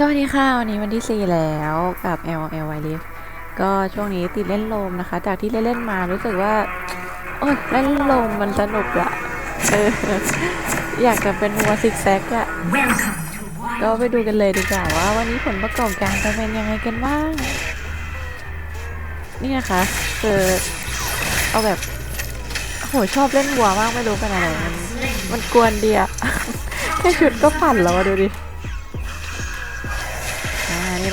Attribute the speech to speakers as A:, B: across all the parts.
A: สวัสดีค่ะ วันนี้วันที่ 4 แล้วกับ L L Y l i f ก็ช่วงนี้ติดเล่นลมนะคะ จากที่เล่นๆมารู้สึกว่า โอ้ยเล่นลมมันสนุกอะเอออยากจะเป็นวัวซิกแซกอะก็ไปดูกันเลยดีกว่าว่าวันนี้ผลประกอบการจะเป็นยังไงกันบ้าง นี่นะคะคือเอาแบบโหชอบเล่นวัวมากไม่รู้เป็นอะไร มันมันกวนเดีอะแค่ชุดก็ปั่นแล้วดูดิ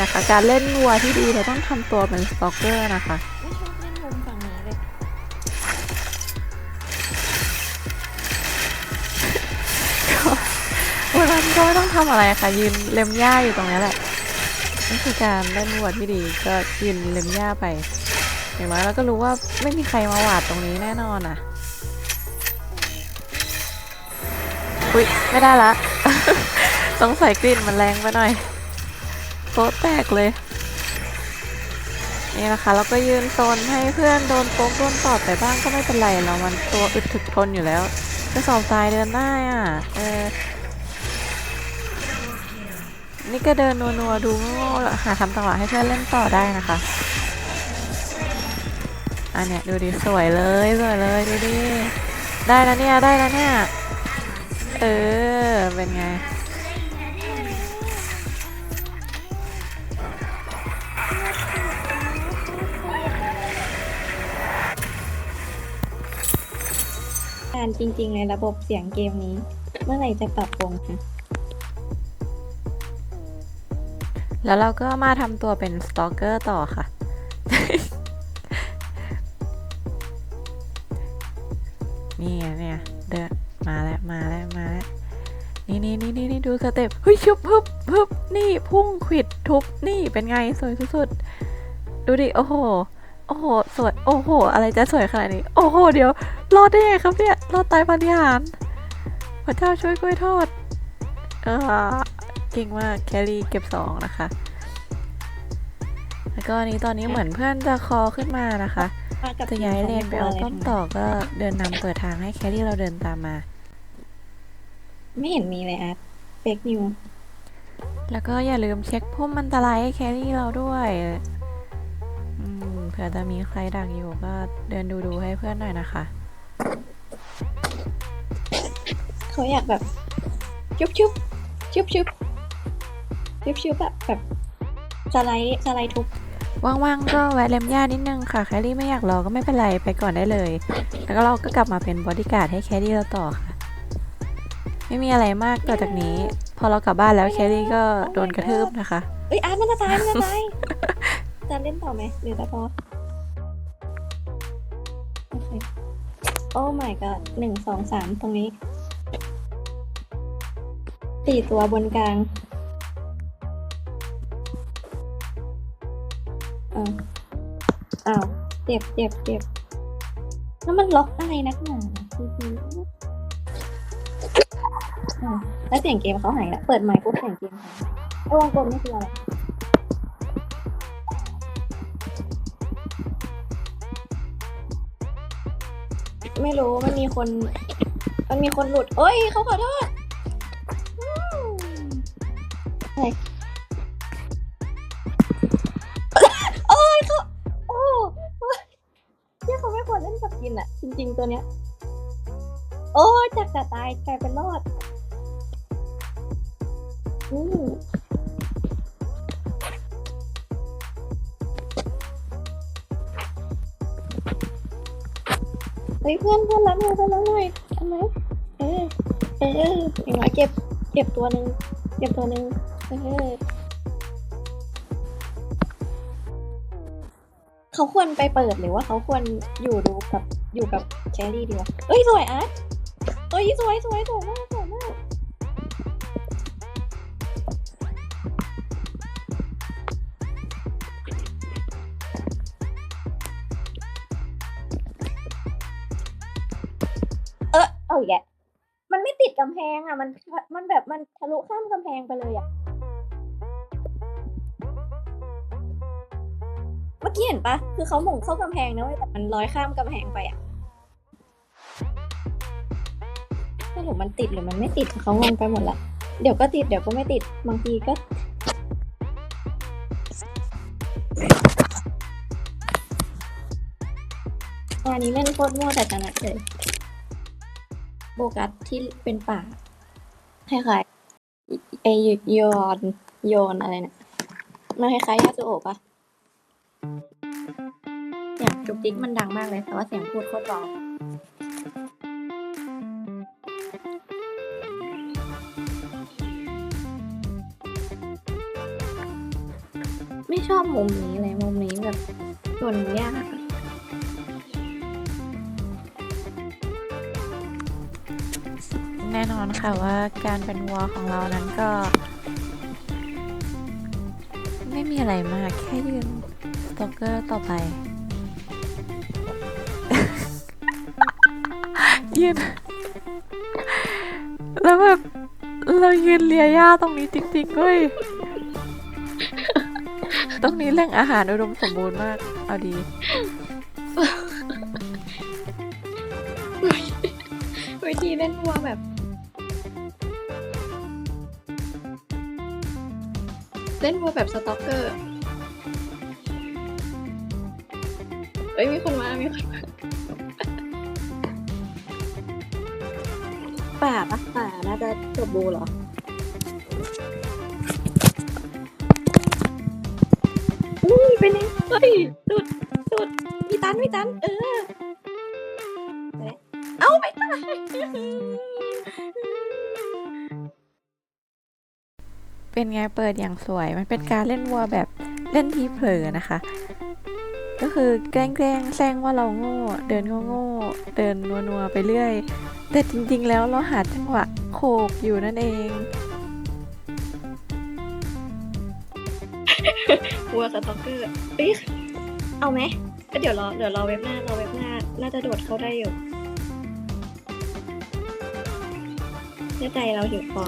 A: นี่นะคะ การเล่นวัวที่ดีเราต้องทำตัวเป็นสตอกเกอร์นะคะ
B: ไม่ชอบเล่นมุมฝั่งนี้เลย
A: วันนั้นก็ไม่ต้องทำอะไรค่ะ ยืนเล็มหญ้าอยู่ตรงนี้แหละนี่คือการเล่นวัวที่ดีก็ยืนเล็มหญ้าไปอย่างน้อยเราก็รู้ว่าไม่มีใครมาหวาดตรงนี้แน่นอนอะอุ้ยไม่ได้ละต้องใส่กลิ่นมันแรงไปหน่อย โต๊ะแตกเลย นี่นะคะเราก็ยืนโซนให้เพื่อนโดนโป๊กโดนตอดไปบ้างก็ไม่เป็นไรเรามันตัวอึดถึกทนอยู่แล้วกระสอบทรายเดินได้อะ เออ นี่ก็เดินนัวๆดูโง่ๆหาทำจังหวะให้เพื่อนเล่นต่อได้นะคะอันเนี้ยดูดิสวยเลยสวยเลยดูดิได้แล้วเนี่ยได้แล้วเนี่ยเออเป็นไง
B: การจริง ๆ ในระบบเสียงเกมนี้ เมื่อไหร่จะปรับปรุงคะ
A: แล้วเราก็มาทำตัวเป็นสตอกเกอร์ต่อค่ะ นี่ไงเนี่ยเดินมาแล้วมาแล้วมาแล้วนี่นี่นี่นี่นี่ดูสเต็ปเฮ้ยชุบพึบพึบนี่พุ่งขวิดทุบนี่เป็นไงสวยสุดๆดูดิ โอ้โห โอ้โห สวย โอ้โห อะไรจะสวยขนาดนี้ โอ้โห เดี๋ยว รอดได้ไงครับเนี่ย รอดตายปาฏิหาริย์พระเจ้าช่วยกล้วยทอด เออเก่งมาก แครี่เก็บสองนะคะ แล้วก็อันนี้ตอนนี้เหมือนเพื่อนจะคอขึ้นมานะคะ
B: มากับ
A: จะย้ายเลนไปเอาต้น
B: ต่
A: ต่อก็เดินนำเปิดทางให้แครี่เราเดินตามมา
B: ไม่เห็นมีเลยอาร์ตเฟกนิว
A: แล้วก็อย่าลืมเช็คพุ่มอันตรายให้แครี่เราด้วย อืมเผื่อจะมีใครดักอยู่ก็เดินดูดูๆให้เพื่อนหน่อยนะคะ
B: เขาอยากแบบชุบชุบชุบชุบชุบชุบแบบแบบสไลด์สไลด์ทุบ
A: ว่างๆก็แวะเล็มหญ้านิดนึงค่ะแครี่ไม่อยากรอก็ไม่เป็นไรไปก่อนได้เลย แล้วก็เราก็กลับมาเป็นบอดี้การ์ดให้แครี่เราต่อค่ะ ไม่มีอะไรมากต่อจากนี้ พอเรากลับบ้านแล้วแครี่ก็โดนกระทืบนะคะ
B: เอ้ยอาร์ตมันจะตายมันจะตาย จะเล่นต่อไหมหรือจะพอโอเคโอ้ my god หนึ่งสองสามตรงนี้สี่ตัวบนกลางอ้าวอ้าวเจ็บเจ็บเจ็บแล้วมันล็อกอะไรนักหนาทีทีอ้าแล้วเสียงเกมเขาหายแล้วเปิดไมค์ปุ๊บเสียงเกมหายไอ้วงกลมนี่คืออะไร ไม่รู้มันมีคน มันมีคนหลุดโอ้ยเขาขอโทษอืมอะไรโอ้ยเขาโอ้โอ้ยเนี่ยเขาไม่ควรเล่นกับกินอะจริง ๆ ตัวเนี้ย โอ้ยจากจะตายกลายเป็นรอด อืม ฮ้ยเพื่อนเพื่อนรับหน่อยเพื่อนรับหน่อยทำไหมเออเอออย่างไรเก็บเก็บตัวหนึ่งเก็บตัวหนึ่งเออเขาควรไปเปิดหรือว่าเขาควรอยู่ดูกับอยู่กับแครี่ดีวะเอ้ยสวยอาร์ตเอ้ยสวยสวยสวยมาก เออเอาอีกแกมันไม่ติดกำแพงอะ มัน มันแบบมันทะลุข้ามกำแพงไปเลยอะ เมื่อกี้เห็นปะ คือเขาหม่งเข้ากำแพงนะเว้ยแต่มันลอยข้ามกำแพงไปอะสรุปมันติดหรือมันไม่ติดเขางงไปหมดละ เดี๋ยวก็ติดเดี๋ยวก็ไม่ติด บางทีก็อันนี้เล่นโคตรมั่วแต่ชนะเลย โบกัสที่เป็นป่าคล้ายๆไอโยนโยนอะไรนะมันคล้ายๆยาสุโอะปะเสียงจุกจิกมันดังมากเลย แต่ว่าเสียงพูดโคตรเบาไม่ชอบมุมนี้เลยมุมนี้แบบส่วนยาก
A: แน่นอนค่ะว่าการเป็นวัวของเรานั้นก็ ไม่มีอะไรมาก แค่ยืนสโตเกอร์ต่อไป ยืน แล้วแบบ เรายืนเลียหญ้าตรงนี้จริงๆเว้ย ตรงนี้แหล่งอาหารอุดมสมบูรณ์มาก เอาดี
B: วิธีเล่นวัวแบบ เล่นวัวแบบสต็อกเกอร์ เอ้ยมีคนมา มีคนมา ป่าปะป่าน่าจะจบบูเหรอ อุ้ยเป็นไงเฮ้ยสุดสุดพี่ตันพี่ตัน เออไปแล้วเอาไม่ตาย
A: เป็นไงเปิดอย่างสวย มันเป็นการเล่นวัวแบบเล่นทีเผลอนะคะ ก็คือแกล้งแกล้งแซงว่าเราโง่ เดินโง่ๆเดินนัวๆไปเรื่อย แต่จริงๆแล้วเราหาจังหวะโขกอยู่นั่นเอง
B: วัวสต็อกเกอร์เอ้ยเอาไหมก็เดี๋ยวรอเดี๋ยวรอเว็บหน้ารอเว็บหน้า น่าจะโดดเข้าได้อยู่เชื่อใจเราหิวคอ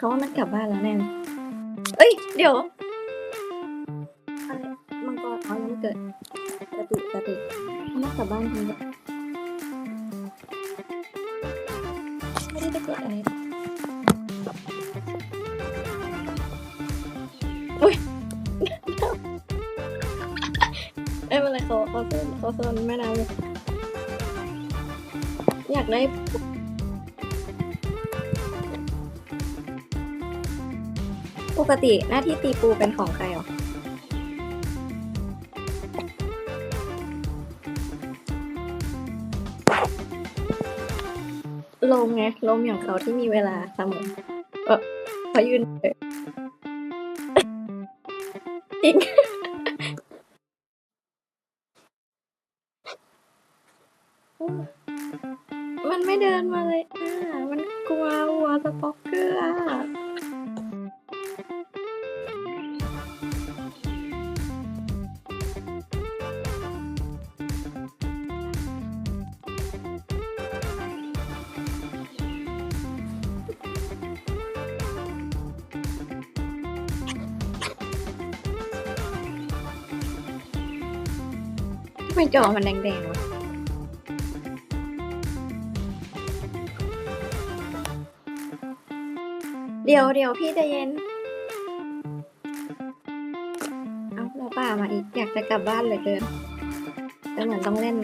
B: เขาว่ามันกลับบ้านแล้วแน่เอ้ย เดี๋ยวอะไรมังกรอ๋อยังไม่เกิดสติสติเขามากลับบ้านจริงด้วยไม่ได้ไปกดอะไรอุ้ยไม่เป็นไรเขาเขาโซนเขาโซนแม่น้ำเลยอยากได้ ปกติหน้าที่ตีปูเป็นของใครหรอ ลมไง ลมอย่างเขาที่มีเวลาเสมอเออเขายืนเลยจริง จอมันแดงๆวะเดี๋ยวเดี๋ยวพี่ใจะเย็น เอาเราป่ามาอีก อยากจะกลับบ้านเหลยเกิน แต่เหมือนต้องเล่น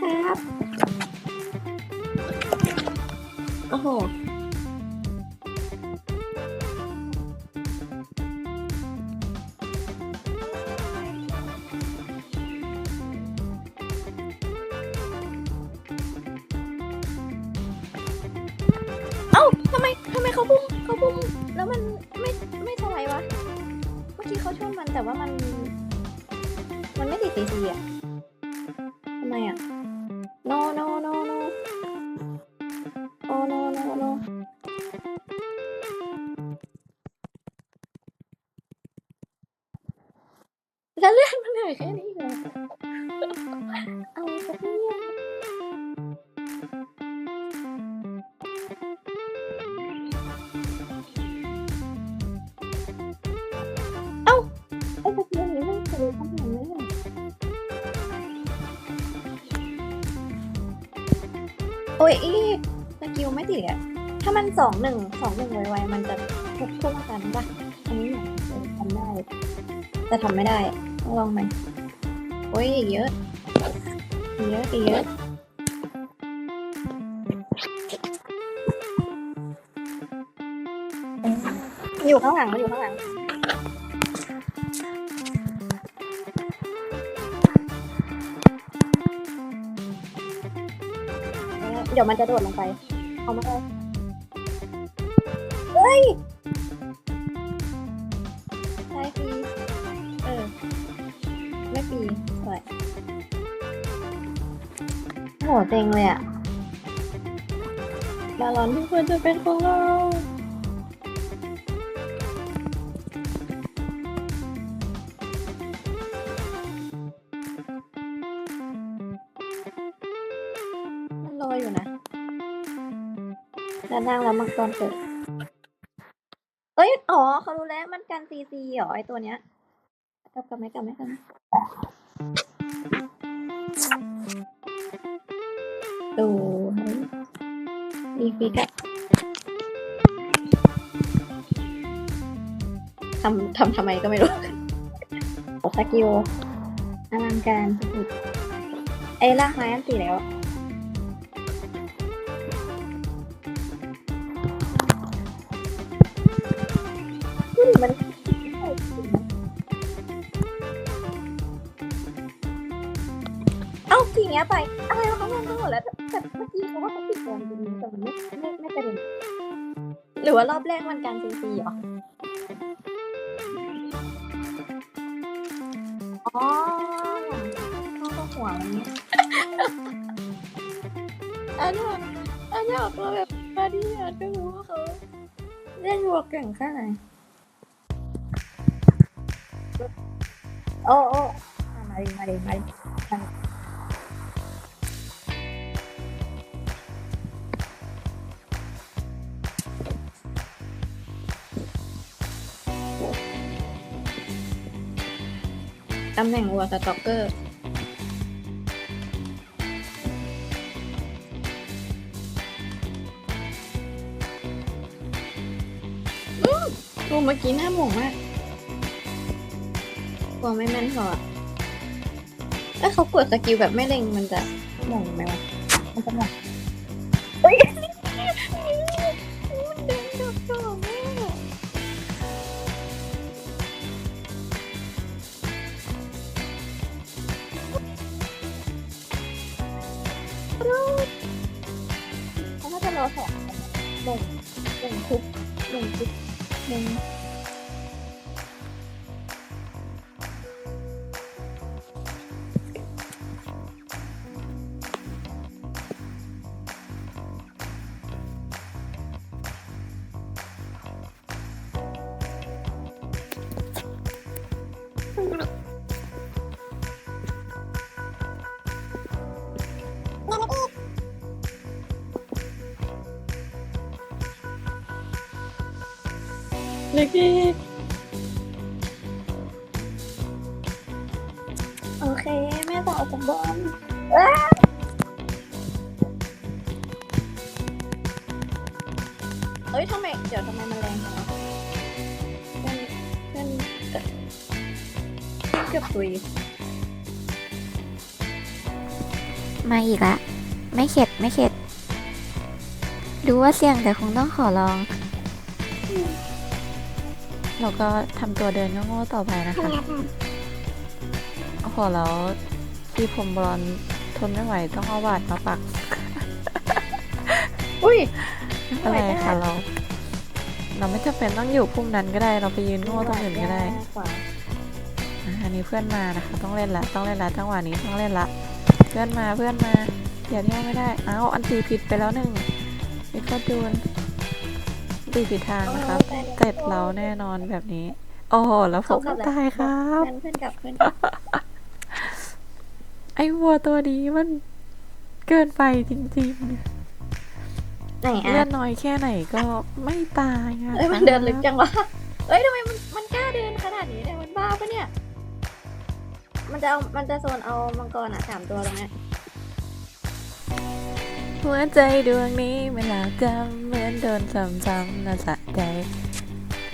B: ครับ โอ้โห ยอีสกิลไม่ติดอะถ้ามันสองหนึ่งสองหนึ่งไวๆมันจะทุกทุ่กันปะอันนี้ทำได้แต่ทำไม่ได้ต้องลองไหมโอ้ยเยอะเยอะเยอะอยู่ข้างหลังมันอยู่ข้างหลัง เดี๋ยวมันจะโดดลงไป เอามาเลยเฮ้ยใช่ปีเออไม่ปีสวยโหเต็งเลยอะบาลอนทุกคนจะเป็นของเรา ด้านล่งแล้วมังกรเกิดเอ้ย อ๋อ เขารู้แล้วมันกันซีซีเหรอไอตัวเนี้ยกลับกลับไหมกลับไหมกลับไหมดูมีฟิกอะทำทำทำไมก็ไม่รู้สกิลอลังการสุดไอ้ลากไม้อันสีแล้ว ว่ารอบแรกมันการซีซีเหรอ อ๋อเขาก็หัวมันเนี้ยอันเนี้ยอันเนี้ยออกตัวแบบบาดี้อะก็รู้ว่าเขาเล่นวัวเก่งแค่ไหนโอ้โอ้อะมาดิมาดิมาดิำแหน่งวัวสต็อกเกอร์ดูเมื่อกี้หน้าหม่งมากกลัวไม่แม่นพออะถ้าเขากดสกิลแบบไม่เล็งมันจะหม่งไหมวะ มันจะหม่ง รูปแล้วจะรอสองหนึ่งหนึ่งทุกหนึ่งชุดหนึ่ง เอ้ยทำไม เดี๋ยวทำไมมันแรงจังวะเพื่อนเพื่อนเกือบตุย
C: มาอีกละ ไม่เข็ดไม่เข็ด ดูว่าเสี่ยงแต่คงต้องขอลอง
A: เราก็ทำตัวเดินโง่ๆต่อไปนะคะโอ้โหแล้วที่ผมบอลทนไม่ไหวต้องเอาบาดมาปัก
B: อุ้ย
A: อะไร
B: ไม่ไหว
A: คะ
B: ได้
A: เรา เราไม่จำเป็นต้องอยู่พุ่มนั้นก็ได้ เราไปยืนโง่ตรงอื่นก็ได้
B: ขวา
A: อะอันนี้เพื่อนมานะคะต้องเล่นละต้องเล่นละจังหวะนี้ต้องเล่นละ เพื่อนมาเพื่อนมาอย่าเที่ยวไม่ได้อ้าวอันตีผิดไปแล้วหนึ่งมิโคจูนตีผิดทางนะครับเสร็จเราแน่นอนแบบนี้ โอ้โหแล้วผมก็ตายครับ
B: เพื่อนเพื่อนกลับเพื่อนกลับ
A: ไอ้วัวตัวนี้มันเกินไปจริง
B: ไหน
A: ๆ
B: อะ
A: เลือดน้อยแค่ไหนก็ไม่ตายอะ
B: เอ้ยมันเดินลึกจังวะเอ้ยทำไมมันมันกล้าเดินขนาดนี้เนี่ยมันบ้าปะเนี่ย มันจะเอา มันจะโซนเอามังกรอะสามตัวตรงเนี้ย
A: หัวใจดวงนี้ไม่ลาจำเหมือนโดนซ้ำๆน่าสะใจ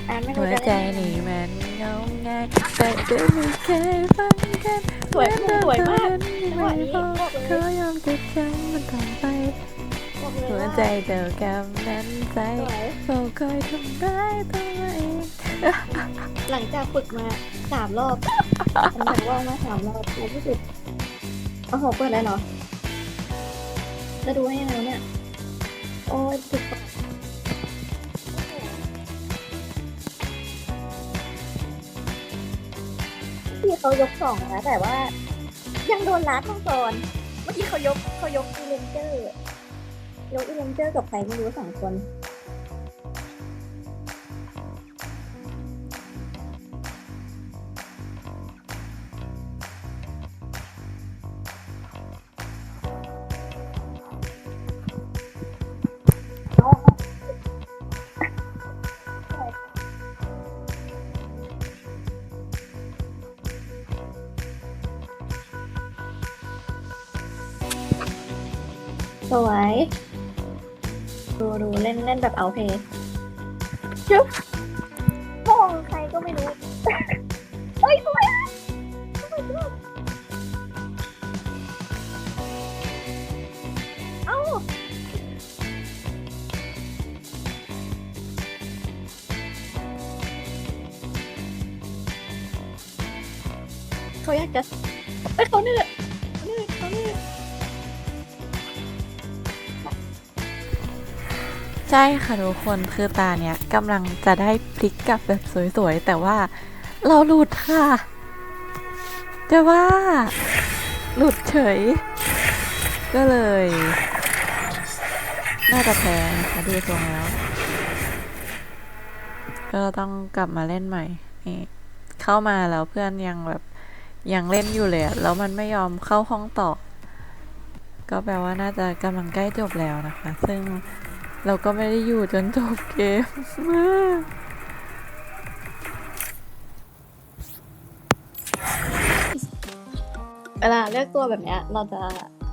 B: อ่านไม่
A: หั
B: รู้
A: ว
B: จะ
A: ใจ
B: เล่น
A: นี่มันเงาง่ายแต่เดินไม่เคยฟังกัน
B: สวยสวยมาก
A: ที่
B: จังหวะ
A: ไม่
B: นี้
A: พ
B: บอก
A: บ
B: เลย
A: เขายอมจะจำมันต่อไป
B: บอกเลย
A: หัวใจเดิมกำนั้นใจ
B: สวย
A: เฝ้าคอยทำร้ายตัวเอง
B: หลังจากฝึกมาสามรอบผมบอกว่ามาสามรอบในที่สุดโอ้โหเปิดแล้เนาะจะดูให้ยังไงวเนี่ย โอ้ยฝึกก่อนพี่เขายกสองนะแต่ว่า ยังโดนลัดมังกรเมื่อกี้เขายกเขายกเลนเจอร์ ยกอีเลนเจอร์กับใครไม่รู้สองคนสวย ดูดูเล่นเล่นแบบเอาเพย์จุ๊บมองใครก็ไม่รู้ เฮ้ยสวยอะเอ้าเขาอยากจะเอ้ยเขาเนื่อยเขาเหนื่อย
A: ใช่ค่ะทุกคนคือตาเนี้ยกำลังจะได้พลิกกลับแบบสวยๆ แต่ว่าเราหลุดค่ะ จะว่า หลุดเฉย ก็เลย น่าจะแพ้นะคะดูทรงแล้ว ก็ต้องกลับมาเล่นใหม่นี่เข้ามาแล้วเพื่อนยังแบบยังเล่นอยู่เลยแล้วมันไม่ยอมเข้าห้องต่อ ก็แปลว่าน่าจะกำลังใกล้จบแล้วนะคะ ซึ่ง เราก็ไม่ได้อยู่จนจบเกม
B: เวลาเลือกตัวแบบเนี้ย เราจะ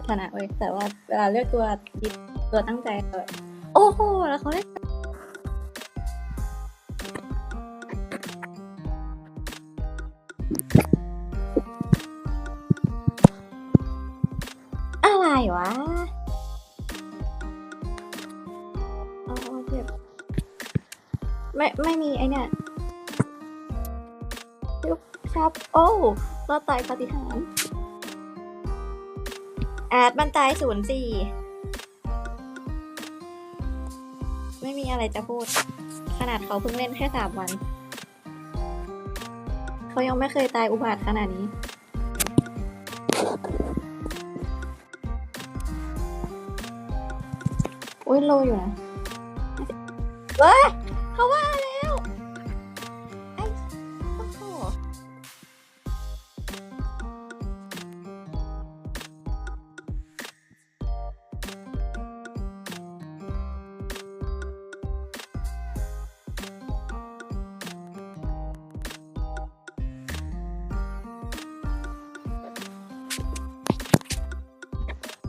B: ชนะเว้ยแต่ว่าเวลาเลือกตัวผิดตัวตั้งใจเลยโอ้โหแล้วเขาเล่นอะไรวะ ไม่ไม่มีไอเนี่ยยุบชับ โอ้รอดตายปาฏิหาริย์อาร์ตมันตายศูนย์สี่ไม่มีอะไรจะพูด ขนาดเขาเพิ่งเล่นแค่สามวัน เขายังไม่เคยตายอุบาทขนาดนี้อุ้ยโลอยู่นะ เว้ย เขาว่าแล้วไอ้โอ้โห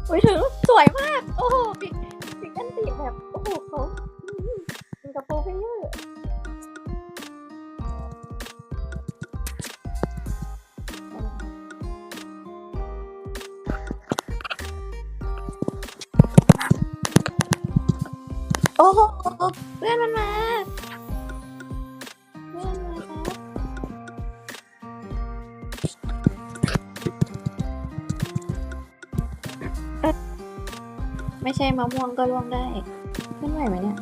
B: อุ้ยถึงสวยมาก โอ้โหปิกปิกันติแบบ โอ้โหเขา กับโปรเพเยอร์โอ้โหเพื่อนมันมาเพื่อนมาครับไม่ใช่มะม่วงก็ร่วงได้เพื่อนไหวไหมเนี่ย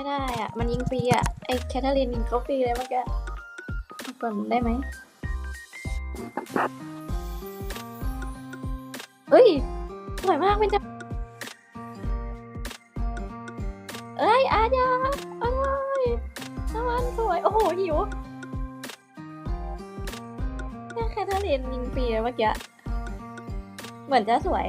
B: ไม่ได้อะ มันยิงฟรีอะ ไอแคทเธอรีนยิงเขาฟรีเลยเมื่อกี้เอาก่อนได้ไหมเอ้ยสวยมากเป็นจะเอ้ยอาญาอะไรน้ำมันสวย โอ้โห หิวเนี่แคทเธอรีนยิงฟรีเลยเมื่อกี้ เหมือนจะสวย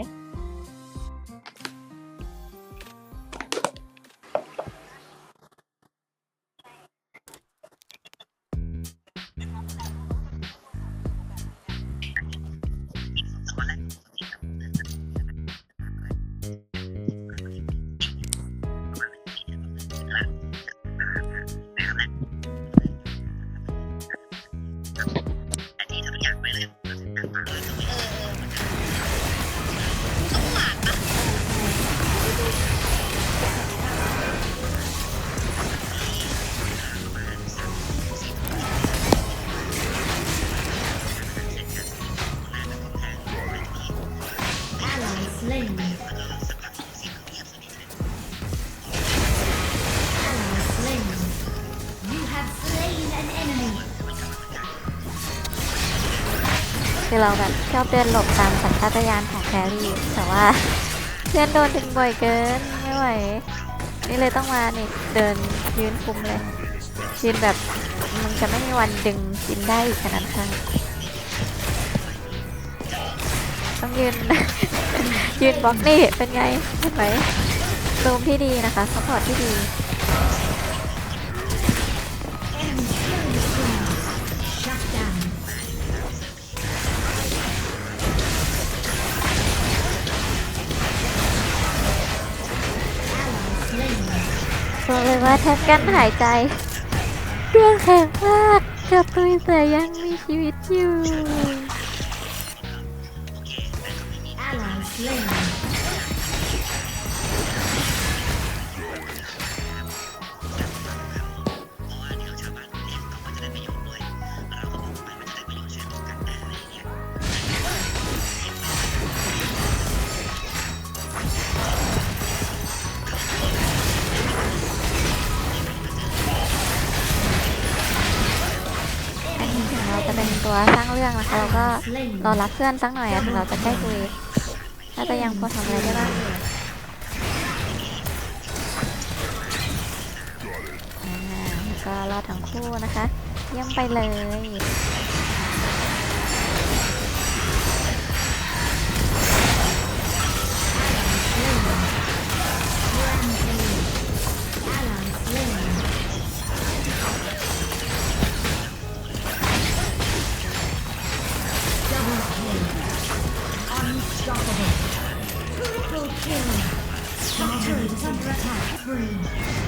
A: เราแบบชอบเดินหลบตามสัญชาตญาณของแครี่แต่ว่าเพื่อนโดนดึงบ่อยเกินไม่ไหว นี่เลยต้องมานี่เดินยืนคุมเลยยืนแบบมึงจะไม่มีวันดึงกินได้อีกขนาดนั้นต้องยืน ยืนบล็อกนี่เป็นไงเห็นไหมซูมที่ดีนะคะซัพพอร์ตที่ดี ว่าแทบกั้นหายใจดวงแข็งมากกับตุยแต่ยังมีชีวิตอยู่างเรื่องนะคะเราก็รอรับเพื่อนสักหน่อยอะถึงเราจะใกล้คุยถ้าจะยังพอทำอะไรได้บ้างก็รอทั้งคู่นะคะเยี่ยมไปเลย
C: attack. Free.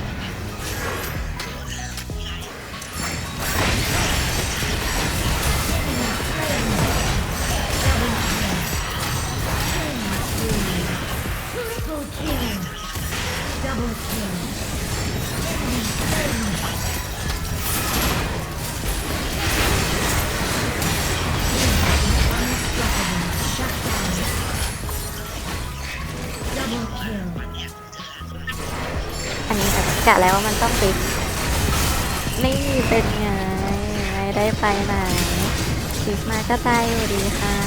A: กะแล้วว่ามันต้องติดนี่เป็นไง ไม่ได้ไปไหนติดมาก็ตายอยู่ดีค่ะ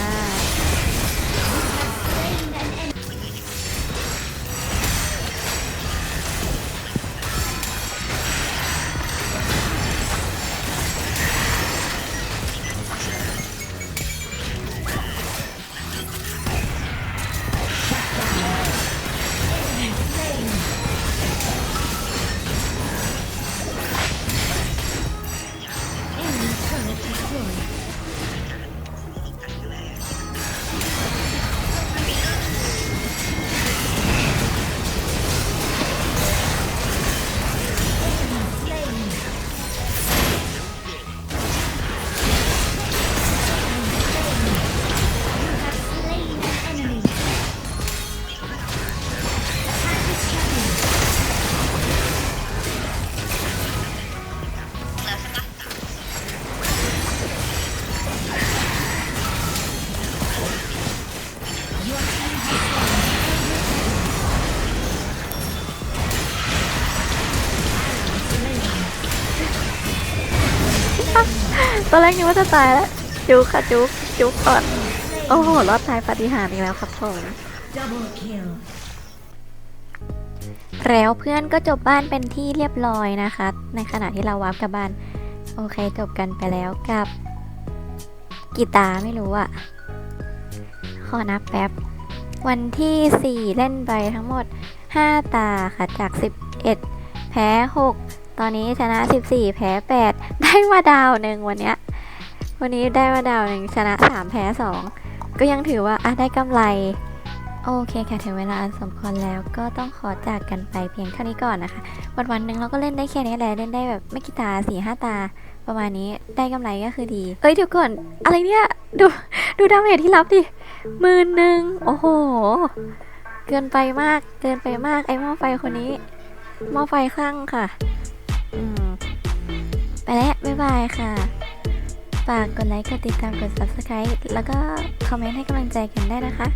A: ตอนแรกนึกว่าจะตายแล้ว จุกค่ะจุกจุกก่อน โอ้โห รอดตายปาฏิหาริย์อีกแล้วครับผมแล้วเพื่อนก็จบบ้านเป็นที่เรียบร้อยนะคะ ในขณะที่เราวาร์ปกลับบ้าน โอเคจบกันไปแล้วกับกีตาร์ไม่รู้อะขอนับแป๊บ วันที่ 4 เล่นไปทั้งหมด 5 ตาค่ะจาก 11 แพ้ 6 ตอนนี้ชนะ 14 แพ้ 8 ได้มาดาวหนึ่งวันเนี้ยวันนี้ได้มาดาวหนึ่งชนะ 3 แพ้ 2 ก็ยังถือว่าอะได้กำไร โอเคค่ะถึงเวลาอันสมควรแล้วก็ต้องขอจากกันไปเพียงเท่านี้ก่อนนะคะ วันวันหนึ่งเราก็เล่นได้แค่นี้แหละเล่นได้แบบไม่กี่ตาสี่ห้าตา ประมาณนี้ได้กำไรก็คือดี เอ้ยเดี๋ยวก่อน อะไรเนี่ย ดูดูดาเมจที่รับดิหมื่นหนึ่งโอ้โห เกินไปมากเกินไปมากไอ้หม้อไฟคนนี้หม้อไฟคลั่งค่ะ ไปแล้ว บ๊ายบายค่ะ ฝากกดไลค์ กดติดตาม กด subscribe แล้วก็คอมเมนต์ให้กำลังใจกันได้นะคะ